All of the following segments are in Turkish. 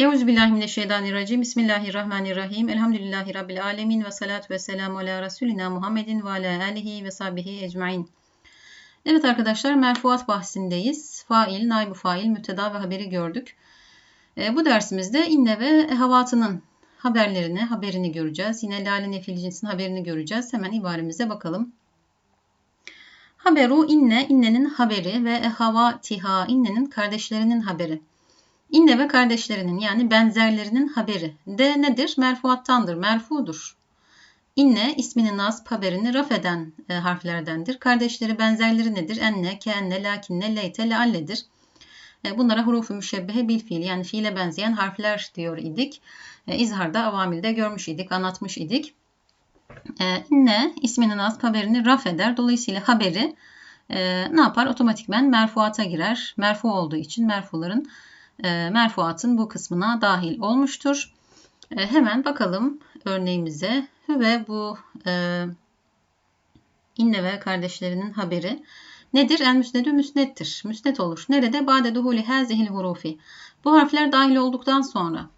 Euzubillahimineşşeytanirracim. Bismillahirrahmanirrahim. Elhamdülillahi Rabbil alemin ve salatu ve selamu ala Resulina Muhammedin ve ala alihi ve sahbihi ecmain. Evet arkadaşlar merfuat bahsindeyiz. Fail, naibu fail, müteda ve haberi gördük. E, bu dersimizde inne ve havatının haberlerini, haberini göreceğiz. Yine lale nefil cinsin haberini göreceğiz. Hemen ibaremize bakalım. Haberu inne, innenin haberi ve ehavatiha, innenin kardeşlerinin haberi. İnne ve kardeşlerinin yani benzerlerinin haberi de nedir? Merfuattandır, merfudur. İnne isminin nasb haberini raf eden e, harflerdendir. Kardeşleri benzerleri nedir? Enne, keenne, lakinne, leyte, lealledir. E, bunlara hurufu müşebbehe bil fiil yani fiile benzeyen harfler diyor idik. E, izharda, avamilde görmüş idik, anlatmış idik. E, inne isminin nasb haberini raf eder. Dolayısıyla haberi e, ne yapar? Otomatikmen merfuata girer. Merfu olduğu için merfuların merfuatın bu kısmına dahil olmuştur. E, hemen bakalım örneğimize. Ve bu e, inne ve kardeşlerinin haberi nedir? El müsnedü müsnettir. Müsnet olur. Nerede? Bade duhuli hazihil hurufi. Bu harfler dahil olduktan sonra.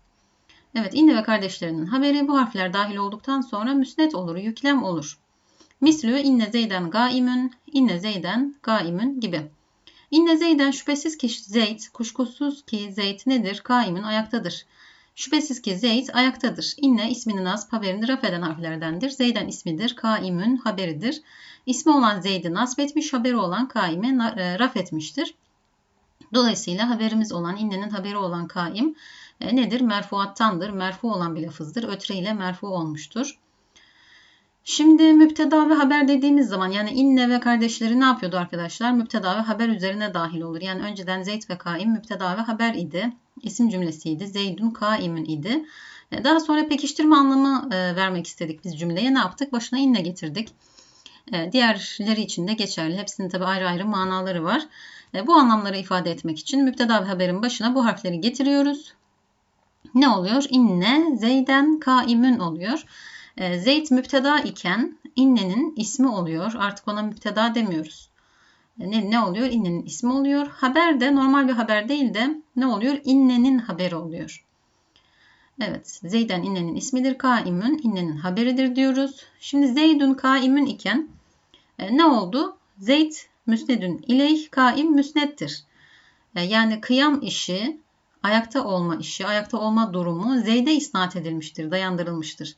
Evet inne ve kardeşlerinin haberi bu harfler dahil olduktan sonra müsnet olur, yüklem olur. Mislü inne zeyden gaimün, inne zeyden gaimün gibi. İnne Zeyden şüphesiz ki Zeyd, kuşkusuz ki Zeyd nedir? Kaimin ayaktadır. Şüphesiz ki Zeyd ayaktadır. İnne isminin nasb haberini raf eden harflerdendir. Zeyden ismidir. Kaimün haberidir. İsmi olan Zeyd'i nasb etmiş, haberi olan kaime raf etmiştir. Dolayısıyla haberimiz olan, innenin haberi olan kaim e, nedir? Merfuattandır. Merfu olan bir lafızdır. Ötre ile merfu olmuştur. Şimdi müpteda ve haber dediğimiz zaman yani inne ve kardeşleri ne yapıyordu arkadaşlar? Müpteda ve haber üzerine dahil olur. Yani önceden Zeyd ve Kaim müpteda ve haber idi. İsim cümlesiydi. Zeydun Kaim'in idi. E, daha sonra pekiştirme anlamı e, vermek istedik biz cümleye. Ne yaptık? Başına inne getirdik. E, diğerleri için de geçerli. Hepsinin tabi ayrı ayrı manaları var. Bu anlamları ifade etmek için müpteda ve haberin başına bu harfleri getiriyoruz. Ne oluyor? İnne, Zeyden, Kaim'ün oluyor. E, Zeyd müpteda iken innenin ismi oluyor. Artık ona müpteda demiyoruz. E, ne, ne oluyor? İnnenin ismi oluyor. Haber de normal bir haber değil de ne oluyor? İnnenin haberi oluyor. Evet, Zeyden innenin ismidir. Kaimün innenin haberidir diyoruz. Şimdi Zeydun kaimün iken e, ne oldu? Zeyd müsnedün ileyh kaim müsnettir. E, yani kıyam işi, ayakta olma işi, ayakta olma durumu Zeyd'e isnat edilmiştir, dayandırılmıştır.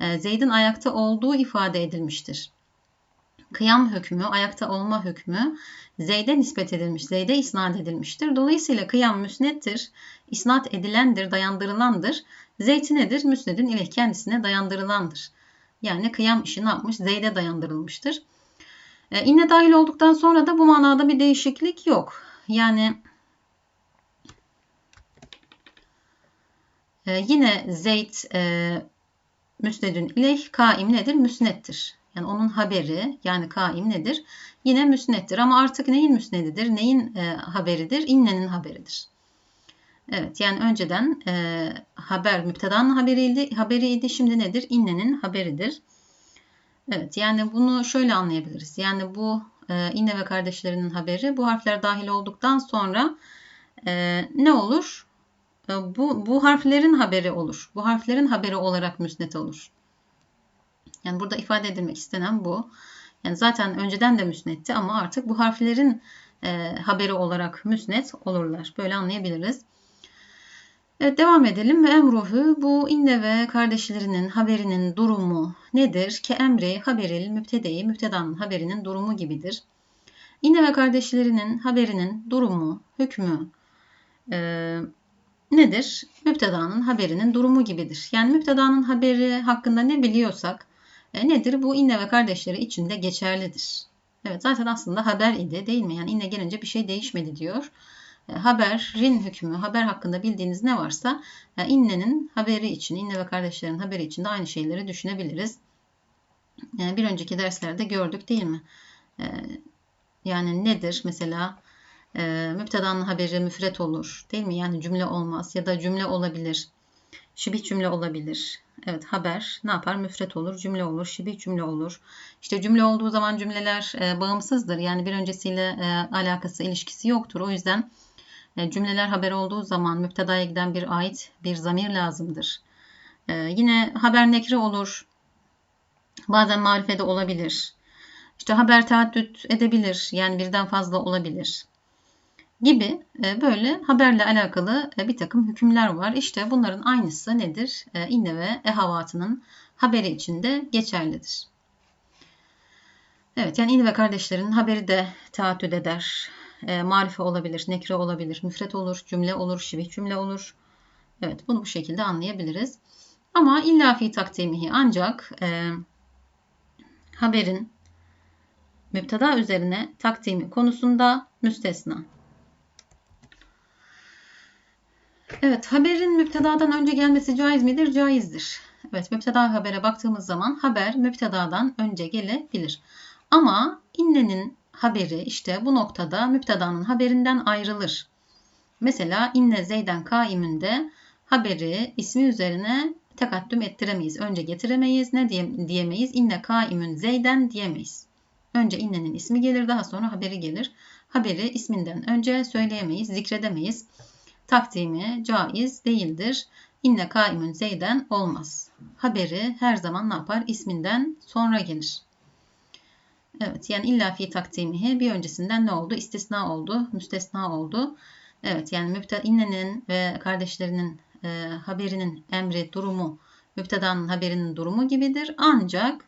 E, Zeyd'in ayakta olduğu ifade edilmiştir. Kıyam hükmü, ayakta olma hükmü Zeyd'e nispet edilmiş, Zeyd'e isnat edilmiştir. Dolayısıyla kıyam müsnettir, isnat edilendir, dayandırılandır. Zeyd nedir? Müsnedin ileh kendisine dayandırılandır. Yani kıyam işi ne yapmış? Zeyd'e dayandırılmıştır. E, inne dahil olduktan sonra da bu manada bir değişiklik yok. Yani e, yine Zeyd e, müsnedün ileyh kaim nedir? Müsnettir. Yani onun haberi yani kaim nedir? Yine müsnettir. Ama artık neyin müsnedidir? Neyin e, haberidir? İnnenin haberidir. Evet yani önceden e, haber müptedanın haberiydi, haberiydi. Şimdi nedir? İnnenin haberidir. Evet yani bunu şöyle anlayabiliriz. Yani bu e, inne ve kardeşlerinin haberi bu harfler dahil olduktan sonra e, ne olur? Ee, bu, bu harflerin haberi olur. Bu harflerin haberi olarak müsnet olur. Yani burada ifade edilmek istenen bu. Yani zaten önceden de müsnetti ama artık bu harflerin e, haberi olarak müsnet olurlar. Böyle anlayabiliriz. Evet devam edelim ve emruhu bu inne ve kardeşlerinin haberinin durumu nedir? Ke emri haberil mübtedeyi mübtedanın haberinin durumu gibidir. İnne ve kardeşlerinin haberinin durumu, hükmü, e, nedir? Müptedanın haberinin durumu gibidir. Yani müptedanın haberi hakkında ne biliyorsak e, nedir? Bu inne ve kardeşleri içinde geçerlidir. Evet zaten aslında haber idi değil mi? Yani inne gelince bir şey değişmedi diyor. E, haberin hükmü, haber hakkında bildiğiniz ne varsa e, innenin haberi için, inne ve kardeşlerin haberi için de aynı şeyleri düşünebiliriz. E, bir önceki derslerde gördük değil mi? E, yani nedir? Mesela e, müptedanın haberi müfret olur. Değil mi? Yani cümle olmaz ya da cümle olabilir. Şibih cümle olabilir. Evet haber ne yapar? Müfret olur, cümle olur, şibih cümle olur. İşte cümle olduğu zaman cümleler e, bağımsızdır. Yani bir öncesiyle e, alakası, ilişkisi yoktur. O yüzden E, cümleler haber olduğu zaman müptedaya giden bir ait bir zamir lazımdır. E, yine haber nekre olur. Bazen marifede olabilir. İşte haber taaddüt edebilir. Yani birden fazla olabilir. Gibi e, böyle haberle alakalı e, bir takım hükümler var. İşte bunların aynısı nedir? E, inne ve ehavatının haberi içinde geçerlidir. Evet yani inne ve kardeşlerin haberi de taaddüt eder. E, marife olabilir, nekre olabilir, müfret olur, cümle olur, şibih cümle olur. Evet bunu bu şekilde anlayabiliriz. Ama illa fi takdimihi ancak e, haberin müpteda üzerine takdimi konusunda müstesna. Evet, haberin müptedadan önce gelmesi caiz midir? Caizdir. Evet, müpteda habere baktığımız zaman haber müptedadan önce gelebilir. Ama innenin haberi işte bu noktada müptedanın haberinden ayrılır. Mesela inne zeyden kaimünde haberi ismi üzerine tekaddüm ettiremeyiz. Önce getiremeyiz. Ne diye, diyemeyiz? İnne kaimün zeyden diyemeyiz. Önce innenin ismi gelir daha sonra haberi gelir. Haberi isminden önce söyleyemeyiz, zikredemeyiz. Takdimi caiz değildir. İnne kaimün zeyden olmaz. Haberi her zaman ne yapar? İsminden sonra gelir. Evet yani illa fi takdimihi bir öncesinden ne oldu? İstisna oldu, müstesna oldu. Evet yani müpte innenin ve kardeşlerinin e, haberinin emri durumu müptedanın haberinin durumu gibidir. Ancak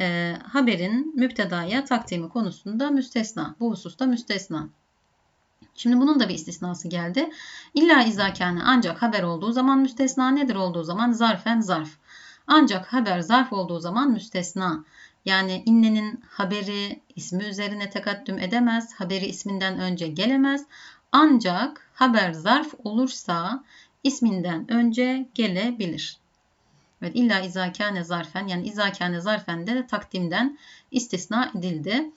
e, haberin müptedaya takdimi konusunda müstesna. Bu hususta müstesna. Şimdi bunun da bir istisnası geldi. İlla izakâne ancak haber olduğu zaman müstesna nedir olduğu zaman zarfen zarf. Ancak haber zarf olduğu zaman müstesna. Yani innenin haberi ismi üzerine tekaddüm edemez. Haberi isminden önce gelemez. Ancak haber zarf olursa isminden önce gelebilir. Evet illa izakâne zarfen yani izakâne zarfen de takdimden istisna edildi.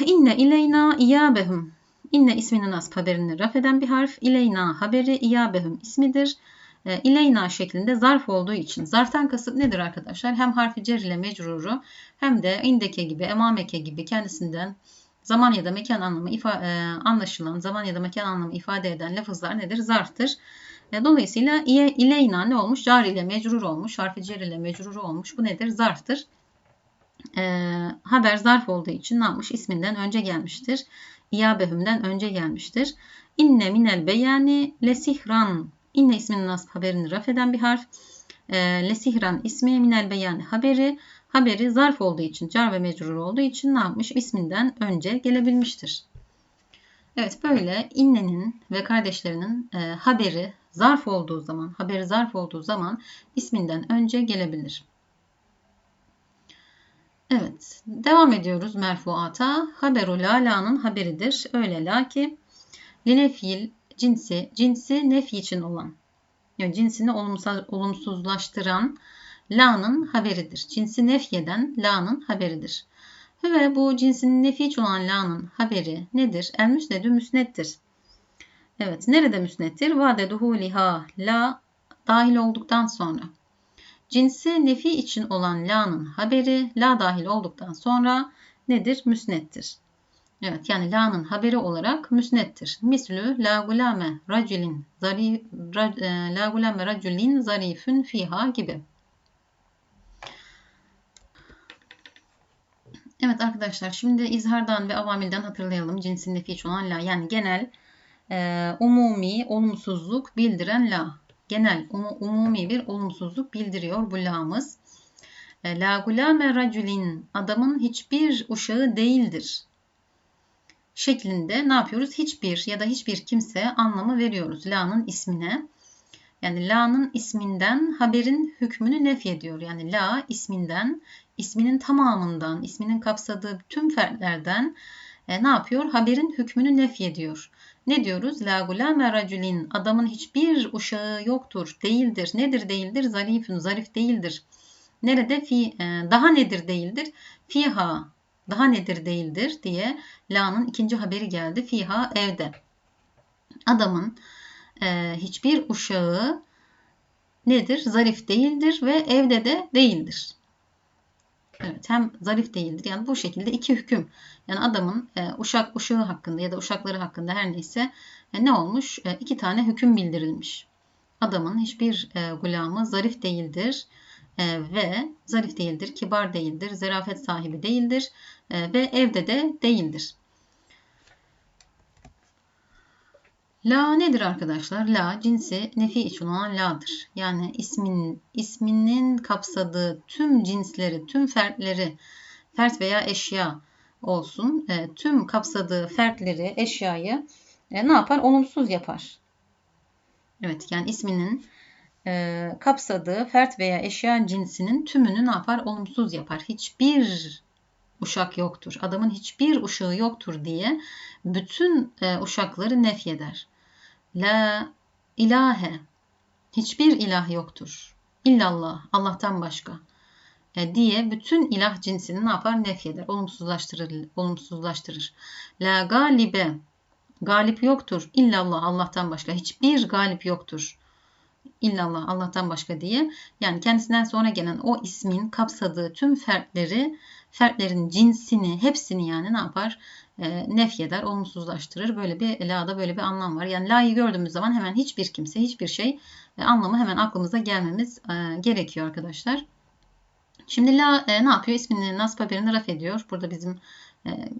İnne ileyna iyabehum. İnne isminin nasb haberini raf eden bir harf. İleyna haberi iyabehum ismidir. E, ileyna şeklinde zarf olduğu için. Zarftan kasıt nedir arkadaşlar? Hem harfi cer ile mecruru hem de indeke gibi, emameke gibi kendisinden zaman ya da mekan anlamı ifa, e, anlaşılan, zaman ya da mekan anlamı ifade eden lafızlar nedir? Zarftır. E, dolayısıyla ileyna ne olmuş? Car ile mecrur olmuş. Harfi cer ile mecrur olmuş. Bu nedir? Zarftır. E, haber zarf olduğu için ne yapmış? İsminden önce gelmiştir. İyabehümden önce gelmiştir. İnne minel beyani lesihran. İnne isminin nasb haberini raf eden bir harf. E, lesihran ismi minel beyani haberi. Haberi zarf olduğu için, car ve mecrur olduğu için ne yapmış? İsminden önce gelebilmiştir. Evet böyle innenin ve kardeşlerinin e, haberi zarf olduğu zaman, haberi zarf olduğu zaman isminden önce gelebilir. Evet, devam ediyoruz merfuata. Haberu la la'nın haberidir. Öyle la ki linefil cinsi, cinsi nefi için olan, yani cinsini olumsuzlaştıran la'nın haberidir. Cinsi nefyeden la'nın haberidir. Ve bu cinsinin nefi olan la'nın haberi nedir? El müsnedü müsnettir. Evet, nerede müsnettir? Vade duhuliha la dahil olduktan sonra. Cinsi nefi için olan la'nın haberi la dahil olduktan sonra nedir? Müsnettir. Evet yani la'nın haberi olarak müsnettir. Mislü la gulame raculin zarif, e, la gulame raculin zarifün fiha gibi. Evet arkadaşlar şimdi izhardan ve avamilden hatırlayalım. Cinsin nefi olan la yani genel e, umumi olumsuzluk bildiren la genel um, umumi bir olumsuzluk bildiriyor bu la'mız. E, la gulame raculin adamın hiçbir uşağı değildir şeklinde ne yapıyoruz? Hiçbir ya da hiçbir kimse anlamı veriyoruz la'nın ismine. Yani la'nın isminden haberin hükmünü nef ediyor. Yani la isminden, isminin tamamından, isminin kapsadığı tüm fertlerden e, ne yapıyor? Haberin hükmünü nef ediyor. Ne diyoruz? La gulame raculin. Adamın hiçbir uşağı yoktur, değildir. Nedir değildir? Zarifün, zarif değildir. Nerede? Fi, e, daha nedir değildir? Fiha, daha nedir değildir diye la'nın ikinci haberi geldi. Fiha evde. Adamın e, hiçbir uşağı nedir? Zarif değildir ve evde de değildir. Evet, hem zarif değildir. Yani bu şekilde iki hüküm. Yani adamın e, uşak uşağı hakkında ya da uşakları hakkında her neyse e, ne olmuş? E, iki tane hüküm bildirilmiş. Adamın hiçbir e, gulamı zarif değildir e, ve zarif değildir, kibar değildir, zerafet sahibi değildir e, ve evde de değildir. La nedir arkadaşlar? La cinsi nefi için olan la'dır. Yani ismin, isminin kapsadığı tüm cinsleri, tüm fertleri, fert veya eşya olsun, e, tüm kapsadığı fertleri, eşyayı e, ne yapar? Olumsuz yapar. Evet yani isminin e, kapsadığı fert veya eşya cinsinin tümünü ne yapar? Olumsuz yapar. Hiçbir uşak yoktur. Adamın hiçbir uşağı yoktur diye bütün e, uşakları nefyeder. La ilahe. Hiçbir ilah yoktur. İllallah. Allah'tan başka. E, diye bütün ilah cinsini ne yapar? Nefyeder. Olumsuzlaştırır. olumsuzlaştırır. La galibe. Galip yoktur. İllallah. Allah'tan başka. Hiçbir galip yoktur. İllallah. Allah'tan başka diye. Yani kendisinden sonra gelen o ismin kapsadığı tüm fertleri, fertlerin cinsini, hepsini yani ne yapar? E, nefyeder, olumsuzlaştırır. Böyle bir la'da böyle bir anlam var. Yani la'yı gördüğümüz zaman hemen hiçbir kimse, hiçbir şey e, anlamı hemen aklımıza gelmemiz e, gerekiyor arkadaşlar. Şimdi la ne yapıyor? İsmini nasb haberini raf ediyor. Burada bizim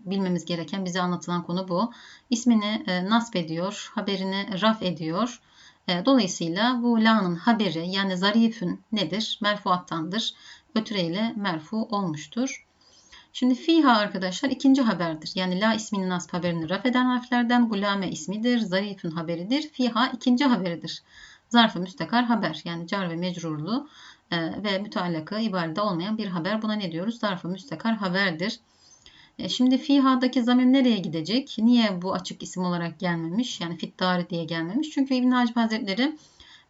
bilmemiz gereken, bize anlatılan konu bu. İsmini e, nasb ediyor, haberini raf ediyor. Dolayısıyla bu la'nın haberi yani zarifün nedir? Merfuattandır. Ötüreyle merfu olmuştur. Şimdi fiha arkadaşlar ikinci haberdir. Yani la isminin nasb haberini raf eden harflerden gulame ismidir. Zarifun haberidir. Fiha ikinci haberidir. Zarfı müstakar haber. Yani car ve mecrurlu e, ve müteallakı ibarede olmayan bir haber. Buna ne diyoruz? Zarfı müstakar haberdir. E, şimdi fiha'daki zamir nereye gidecek? Niye bu açık isim olarak gelmemiş? Yani fittari diye gelmemiş. Çünkü İbn Hacip Hazretleri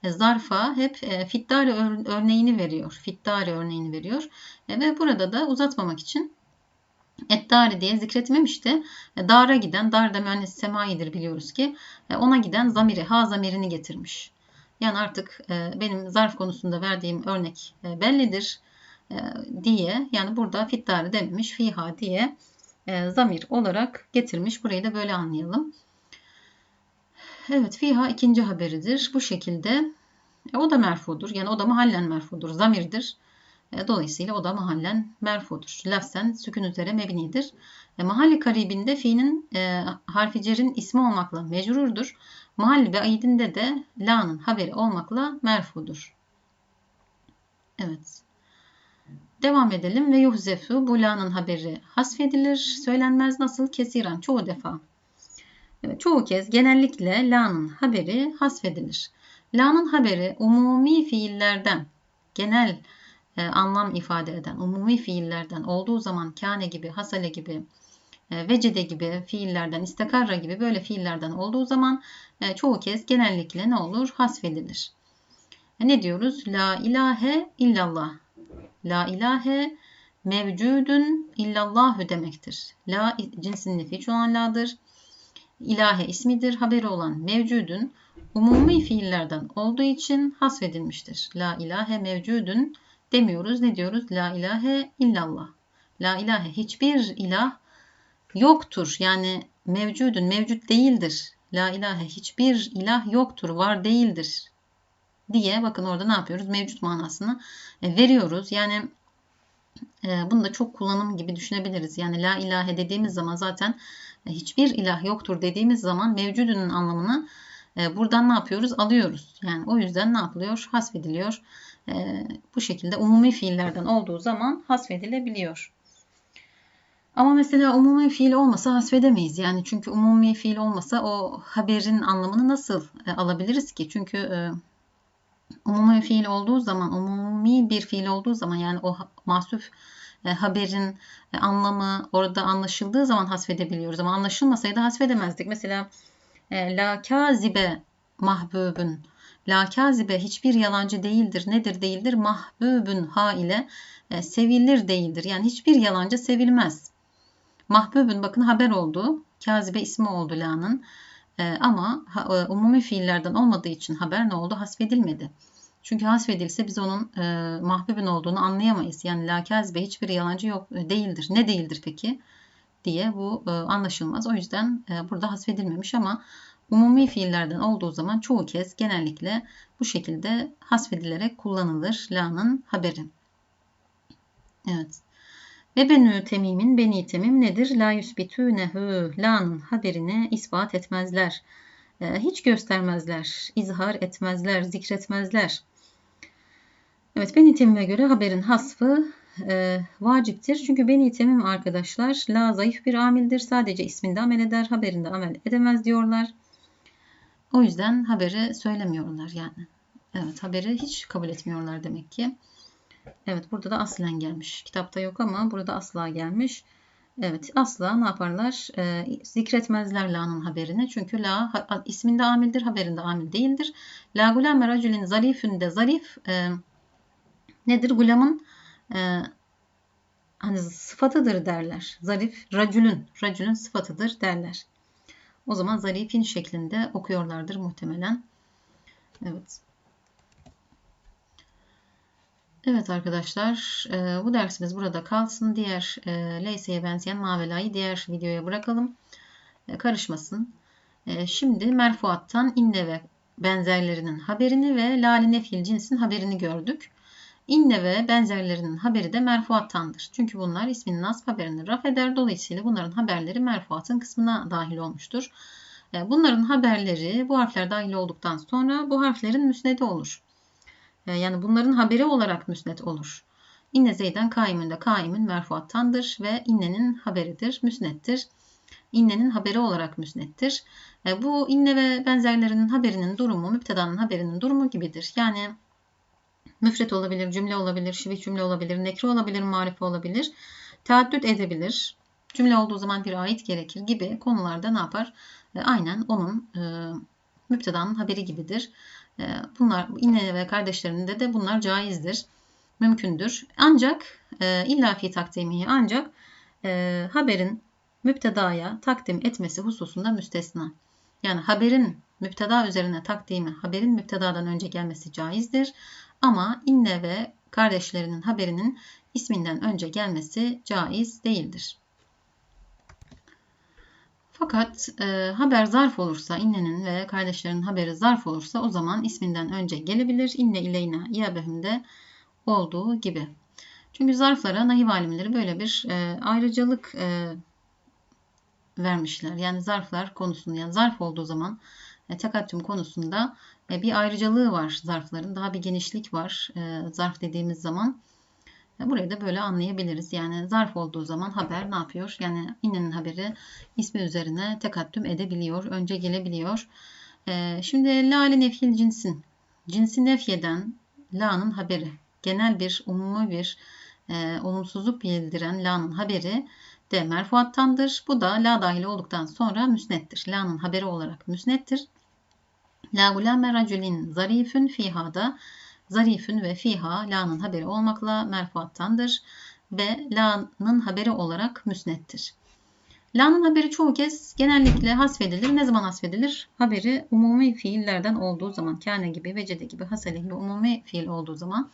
e, zarfa hep fittari örneğini veriyor. Fittari örneğini veriyor. Ve burada da uzatmamak için Eddari diye zikretmemişti. E, dara giden, dar da müennes semaidir biliyoruz ki. E, ona giden zamiri, ha zamirini getirmiş. Yani artık e, benim zarf konusunda verdiğim örnek bellidir diye yani burada fittari dememiş fiha diye zamir olarak getirmiş. Burayı da böyle anlayalım. Evet fiha ikinci haberidir. Bu şekilde o da merfudur. Yani o da mahallen merfudur. Zamirdir. E, dolayısıyla o da mahallen merfudur. Lafzen sükun üzere mebnidir. E, mahalli karibinde fiilin e, harfi ismi olmakla mecrurdur. Mahalli ve aidinde de la'nın haberi olmakla merfudur. Evet. Devam edelim ve yuhzefu bu la'nın haberi hasfedilir. Söylenmez nasıl kesiran çoğu defa. Evet, çoğu kez genellikle la'nın haberi hasfedilir. La'nın haberi umumi fiillerden genel anlam ifade eden umumi fiillerden olduğu zaman kâne gibi, hasale gibi, e, vecede gibi fiillerden, istekarra gibi böyle fiillerden olduğu zaman e, çoğu kez genellikle ne olur? Hasfedilir. E, ne diyoruz? La ilahe illallah. La ilahe mevcudun illallahü demektir. La cinsin nefiç olan la'dır. İlahe ismidir. Haberi olan mevcudun umumi fiillerden olduğu için hasfedilmiştir. La ilahe mevcudun demiyoruz. Ne diyoruz? La ilahe illallah. La ilahe hiçbir ilah yoktur. Yani mevcudun mevcut değildir. La ilahe hiçbir ilah yoktur, var değildir diye bakın orada ne yapıyoruz? Mevcut manasını e, veriyoruz. Yani e, bunu da çok kullanım gibi düşünebiliriz. Yani la ilahe dediğimiz zaman zaten e, hiçbir ilah yoktur dediğimiz zaman mevcudunun anlamını buradan ne yapıyoruz? Alıyoruz. Yani o yüzden ne yapılıyor? Hasfediliyor e, bu şekilde umumi fiillerden olduğu zaman hasfedilebiliyor. Ama mesela umumi fiil olmasa hasfedemeyiz. Yani çünkü umumi fiil olmasa o haberin anlamını nasıl e, alabiliriz ki? Çünkü e, umumi fiil olduğu zaman, umumi bir fiil olduğu zaman yani o mahsuf e, haberin e, anlamı orada anlaşıldığı zaman hasfedebiliyoruz. Ama anlaşılmasaydı hasfedemezdik. Mesela e, la kazibe mahbubun La kazibe hiçbir yalancı değildir. Nedir değildir? Mahbubun ha ile e, sevilir değildir. Yani hiçbir yalancı sevilmez. Mahbubun bakın haber oldu. Kazibe ismi oldu la'nın. E, ama e, umumi fiillerden olmadığı için haber ne oldu? Hasfedilmedi. Çünkü hasfedilse biz onun e, mahbubun olduğunu anlayamayız. Yani la kazibe hiçbir yalancı yok e, değildir. Ne değildir peki? diye bu e, anlaşılmaz. O yüzden e, burada hasfedilmemiş ama umumi fiillerden olduğu zaman çoğu kez genellikle bu şekilde hasfedilerek kullanılır la'nın haberi. Evet. Ve benü temimin beni temim nedir? La yusbitûnehu la'nın haberini ispat etmezler. E, hiç göstermezler, izhar etmezler, zikretmezler. Evet beni temime göre haberin hasfı e, vaciptir. Çünkü beni temim arkadaşlar la zayıf bir amildir. Sadece isminde amel eder, haberinde amel edemez diyorlar. O yüzden haberi söylemiyorlar yani. Evet haberi hiç kabul etmiyorlar demek ki. Evet burada da aslen gelmiş. Kitapta yok ama burada asla gelmiş. Evet asla ne yaparlar? E, zikretmezler la'nın haberini. Çünkü la ha, isminde amildir, haberinde amil değildir. La gulame raculin zarifünde zarif e, nedir? Gulamın e, hani sıfatıdır derler. Zarif racülün, racülün sıfatıdır derler. O zaman zarifin şeklinde okuyorlardır muhtemelen. Evet. Evet arkadaşlar e, bu dersimiz burada kalsın. Diğer e, Leyse'ye benzeyen mavelayı diğer videoya bırakalım. E, karışmasın. Şimdi merfuattan inne ve benzerlerinin haberini ve lali nefil cinsin haberini gördük. İnne ve benzerlerinin haberi de merfuattandır. Çünkü bunlar ismin nasb haberini raf eder. Dolayısıyla bunların haberleri merfuatın kısmına dahil olmuştur. E, bunların haberleri bu harfler dahil olduktan sonra bu harflerin müsnedi olur. E, yani bunların haberi olarak müsnet olur. İnne Zeyden kaimünde kaimin merfuattandır ve innenin haberidir, müsnettir. İnnenin haberi olarak müsnettir. E, bu inne ve benzerlerinin haberinin durumu, müptedanın haberinin durumu gibidir. Yani müfret olabilir, cümle olabilir, şivih cümle olabilir, nekre olabilir, marife olabilir, teaddüt edebilir. Cümle olduğu zaman bir ait gerekir gibi konularda ne yapar? E, aynen onun e, müptedanın haberi gibidir. E, bunlar inne ve kardeşlerinde de bunlar caizdir, mümkündür. Ancak illa fi takdimihi ancak haberin müptedaya takdim etmesi hususunda müstesna. Yani haberin müpteda üzerine takdimi, haberin müptedadan önce gelmesi caizdir. Ama inne ve kardeşlerinin haberinin isminden önce gelmesi caiz değildir. Fakat e, haber zarf olursa, innenin ve kardeşlerinin haberi zarf olursa o zaman isminden önce gelebilir. İnne ileyna iyabehimde olduğu gibi. Çünkü zarflara nahiv alimleri böyle bir e, ayrıcalık e, vermişler. Yani zarflar konusunda yani zarf olduğu zaman e, tekattüm konusunda bir ayrıcalığı var zarfların. Daha bir genişlik var e, zarf dediğimiz zaman. E, burayı da böyle anlayabiliriz. Yani zarf olduğu zaman haber ne yapıyor? Yani innenin haberi ismi üzerine tekattüm edebiliyor. Önce gelebiliyor. Şimdi lale nefil cinsin. Cinsi nefyeden la'nın haberi. Genel bir, umumi bir e, olumsuzluk bildiren la'nın haberi de merfuattandır. Bu da la dahil olduktan sonra müsnettir. La'nın haberi olarak müsnettir. La gulame raculin zarifün fiha da zarifün ve fiha la'nın haberi olmakla merfuattandır ve la'nın haberi olarak müsnettir. La'nın haberi çoğu kez genellikle hasfedilir. Ne zaman hasfedilir? Haberi umumi fiillerden olduğu zaman, kâne gibi, vecede gibi, hasele gibi umumi fiil olduğu zaman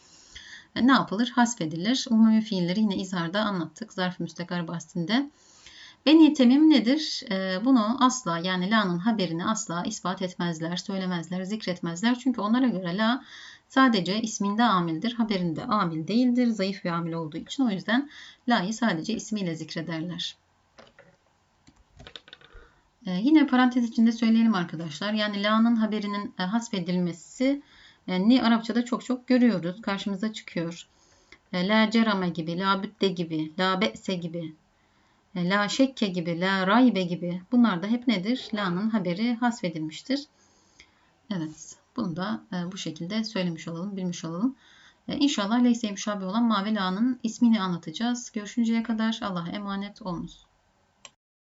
e, ne yapılır? Hasfedilir. Umumi fiilleri yine izharda anlattık. Zarf-ı müstakar bahsinde. Beni temim nedir? E, bunu asla yani la'nın haberini asla ispat etmezler, söylemezler, zikretmezler. Çünkü onlara göre la sadece isminde amildir, haberinde amil değildir. Zayıf bir amil olduğu için o yüzden la'yı sadece ismiyle zikrederler. Ee, yine parantez içinde söyleyelim arkadaşlar. Yani la'nın haberinin e, hasfedilmesi ni Arapçada çok çok görüyoruz. Karşımıza çıkıyor. E, la cerame gibi, la bütte gibi, la be'se gibi, la şekke gibi, la raybe gibi bunlar da hep nedir? La'nın haberi hasfedilmiştir. Evet. Bunu da bu şekilde söylemiş olalım, bilmiş olalım. İnşallah leyse müşabih olan mavi la'nın ismini anlatacağız. Görüşünceye kadar Allah'a emanet olunuz.